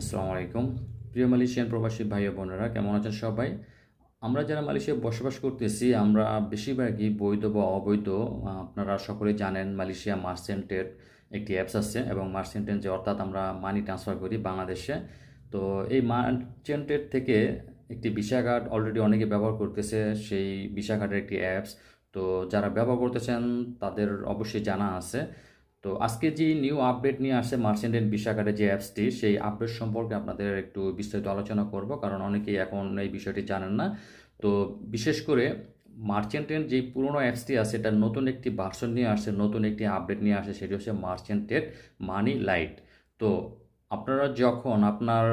আসসালামু আলাইকুম। প্রিয় মালয়েশিয়ান প্রবাসী ভাই বোনেরা, কেমন আছেন সবাই? আমরা যারা মালয়েশিয়ায় বসবাস করতেছি, আমরা বেশিরভাগই বৈধ বা অবৈধ আপনারা সকলেই জানেন মালয়েশিয়া মার্চেন্টের একটি অ্যাপস আছে এবং মার্চেন্টের যে অর্থাৎ আমরা মানি ট্রান্সফার করি বাংলাদেশে। তো এই মার্চেন্টের থেকে একটি ভিসা কার্ড অলরেডি অনেকে ব্যবহার করতেছে, সেই ভিসা কার্ডের একটি অ্যাপস তো যারা ব্যবহার করতেছেন, তাদের অবশ্যই জানা আছে। তো আজকে যে নিউ আপডেট নিয়ে আসছে মার্চেন্টের ভিসা কার্ডের যে অ্যাপসটি, সেই আপডেট সম্পর্কে আপনাদের একটু বিস্তারিত আলোচনা করব, কারণ অনেকেই এখন এই বিষয়টি জানেন না। তো বিশেষ করে মার্চেন্টের যে পুরনো অ্যাপসটি আছে এটা নতুন একটি ভার্সন নিয়ে আসছে, নতুন একটি আপডেট নিয়ে আসে সেটি হচ্ছে মার্চেন্টেড মানি লাইট তো আপনারা যখন আপনার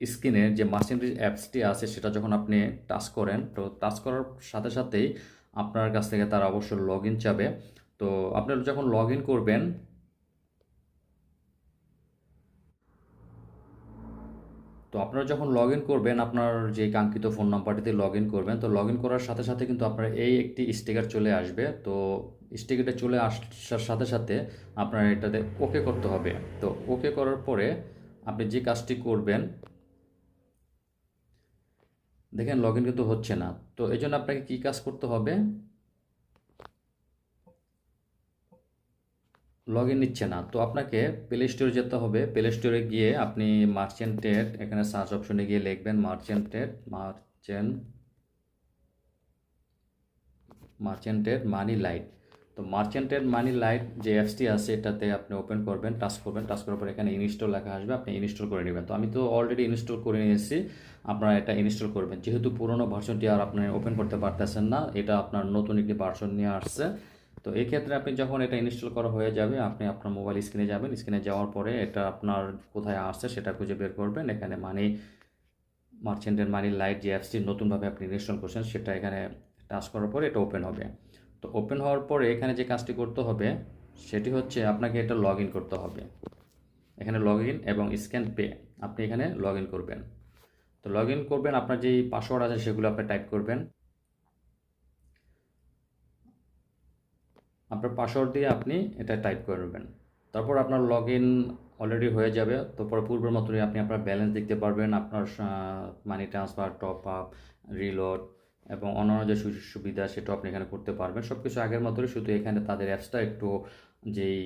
স্ক্রিনে যে মার্চেন্টের অ্যাপসটি আছে, সেটা যখন আপনি টাচ করেন, তো টাচ করার সাথে সাথেই আপনার কাছ থেকে তারা অবশ্য লগ ইন চাবে। তো আপনারা যখন লগ ইন করবেন, তো আপনারা যখন লগ ইন করবেন, আপনার যে কাঙ্ক্ষিত ফোন নাম্বারটিতে লগ ইন করবেন, তো লগ ইন করার সাথে সাথে কিন্তু আপনার এই একটি স্টিকার চলে আসবে। তো স্টিকারটা চলে আসার সাথে সাথে আপনার এটাতে ওকে করতে হবে। তো ওকে করার পরে আপনি যে কাজটি করবেন, দেখেন লগ ইন কিন্তু হচ্ছে না। তো এই জন্য আপনাকে কী কাজ করতে হবে? লগ ইন নিচ্ছে না। তো আপনাকে প্লে স্টোরে যেতে হবে। প্লে স্টোরে গিয়ে আপনি মার্চেন্টেড এখানে সার্চ অপশনে গিয়ে লিখবেন মার্চেন্টেড মার্চেন্ট মার্চেন্টেড মানি লাইট তো মার্চেন্টেড মানি লাইট যে অ্যাপসটি আছে, এটাতে আপনি ওপেন করবেন টাচ করবেন টাচ করার পর এখানে ইনস্টল লেখা আসবে, আপনি ইনস্টল করে নেবেন। তো আমি তো অলরেডি ইনস্টল করে নিয়েছি, আপনারা এটা ইনস্টল করবেন। যেহেতু পুরোনো ভার্সনটি আর আপনি ওপেন করতে পারতেছেন না, এটা আপনার নতুন একটি ভার্সন নিয়ে আসছে। তো এই ক্ষেত্রে আপনি যখন এটা ইনস্টল করা হয়ে যাবে, আপনি আপনার মোবাইল স্ক্রিনে যাবেন। স্ক্রিনে যাওয়ার পরে এটা আপনার কোথায় আসছে সেটা খুঁজে বের করবেন। এখানে মানি মার্চেন্টের মানি লাইট যে অ্যাপসটি নতুনভাবে আপনি ইনস্টল করছেন, সেটা এখানে টাচ করার পরে এটা ওপেন হবে। তো ওপেন হওয়ার পরে এখানে যে কাজটি করতে হবে, সেটি হচ্ছে আপনাকে এটা লগ করতে হবে। এখানে লগ এবং স্ক্যান পে আপনি এখানে লগ করবেন। তো লগ করবেন, আপনার যেই পাসওয়ার্ড আছে সেগুলো আপনি টাইপ করবেন। আপনার পাসওয়ার্ড দিয়ে আপনি এটা টাইপ করে নেবেন। তারপর আপনার লগ ইন অলরেডি হয়ে যাবে। তারপর পূর্বের মতনই আপনি আপনার ব্যালেন্স দেখতে পারবেন, আপনার money transfer top up reload এবং অন্যান্য যে সুযোগ সুবিধা সেটাও আপনি এখানে করতে পারবেন। সব কিছু আগের মতোই শুধু এখানে তাদের অ্যাপসটা একটু যেই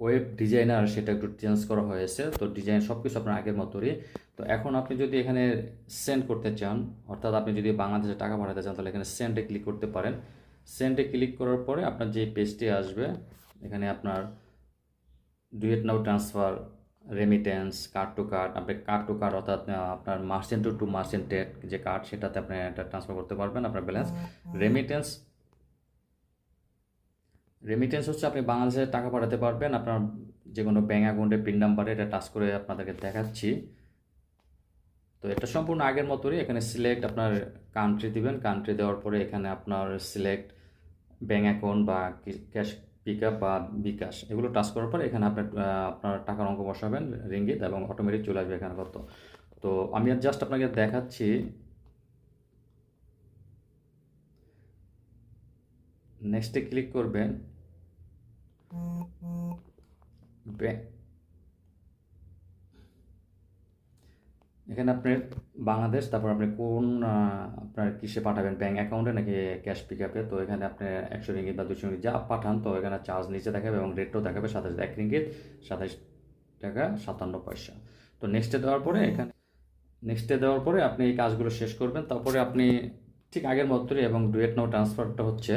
ওয়েব ডিজাইনার সেটা একটু চেঞ্জ করা হয়েছে। তো ডিজাইন সব কিছু আপনার আগের মতোই তো এখন আপনি যদি এখানে সেন্ড করতে চান, অর্থাৎ আপনি যদি বাংলাদেশে টাকা পাঠাতে চান, তাহলে এখানে সেন্ডে ক্লিক করতে পারেন। সেন্ডে ক্লিক করার পরে আপনার যে পেজটি আসবে, এখানে আপনার ডুয়েট নাও transfer remittance card to card আপনি কার্ড টু কার্ড অর্থাৎ আপনার মার্চেন্ট টু মার্চেন্টেড যে কার্ড সেটাতে আপনি এটা ট্রান্সফার করতে পারবেন, আপনার ব্যালেন্স রেমিটেন্স রেমিটেন্স হচ্ছে আপনি বাংলাদেশে টাকা পাঠাতে পারবেন, আপনার যে কোনো ব্যাঙ্ক অ্যাকাউন্টের পিন নাম্বারে এটা টাচ করে আপনাদেরকে দেখাচ্ছি। তো এটা সম্পূর্ণ আগের মতোই এখানে সিলেক্ট আপনার কান্ট্রি দিবেন। কান্ট্রি দেওয়ার পরে এখানে আপনার সিলেক্ট ব্যাঙ্ক অ্যাকাউন্ট বা ক্যাশ পিক আপ বা বিকাশ। এগুলো টাচ করার পরে এখানে আপনার আপনার টাকার অঙ্ক বসাবেন রিঙ্গিত এবং অটোমেটিক চলে আসবে এখানে কত তো আমি আর জাস্ট আপনাকে দেখাচ্ছি। নেক্সটে ক্লিক করবেন। এখানে আপনি বাংলাদেশ, তারপর আপনি কোন আপনার কিসে পাঠাবেন? ব্যাঙ্ক অ্যাকাউন্টে নাকি ক্যাশ পিক আপে তো এখানে আপনি একশো রিঙ্গিত বা দুশো রিঙ্গিত যা পাঠান, তো এখানে চার্জ নিচে দেখাবে এবং রেটটাও দেখাবে সাতাশ, এক রিঙ্গিত সাতাশ টাকা সাতান্ন পয়সা। তো নেক্সটে দেওয়ার পরে এখানে নেক্সটে দেওয়ার পরে আপনি এই কাজগুলো শেষ করবেন। তারপরে আপনি ঠিক আগের মতোই এবং ডুয়েট নাও ট্রান্সফারটা হচ্ছে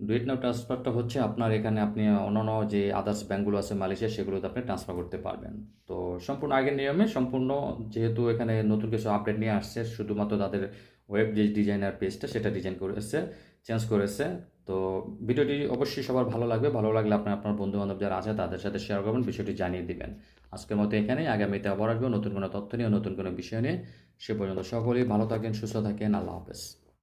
ডুয়েট নাও ট্রান্সফারটা হচ্ছে আপনার এখানে আপনি অন্যান্য যে আদার্স ব্যাঙ্কগুলো আছে, মালয়েশিয়া, সেগুলোতে আপনি ট্রান্সফার করতে পারবেন। তো সম্পূর্ণ আগের নিয়মে, সম্পূর্ণ যেহেতু এখানে নতুন কিছু আপডেট নিয়ে আসছে, শুধুমাত্র তাদের ওয়েব যে ডিজাইনার পেজটা সেটা ডিজাইন করেছে চেঞ্জ করেছে। তো ভিডিওটি অবশ্যই সবার ভালো লাগবে। ভালো লাগলে আপনি আপনার বন্ধু বান্ধব যারা আছে, তাদের সাথে শেয়ার করবেন, বিষয়টি জানিয়ে দিবেন। আজকের মতো এখানেই। আগামীতে আবার আসব নতুন কোনো তথ্য নিয়ে, নতুন কোনো বিষয় নিয়ে। সে পর্যন্ত সকলেই ভালো থাকেন, সুস্থ থাকেন। আল্লাহ হাফেজ।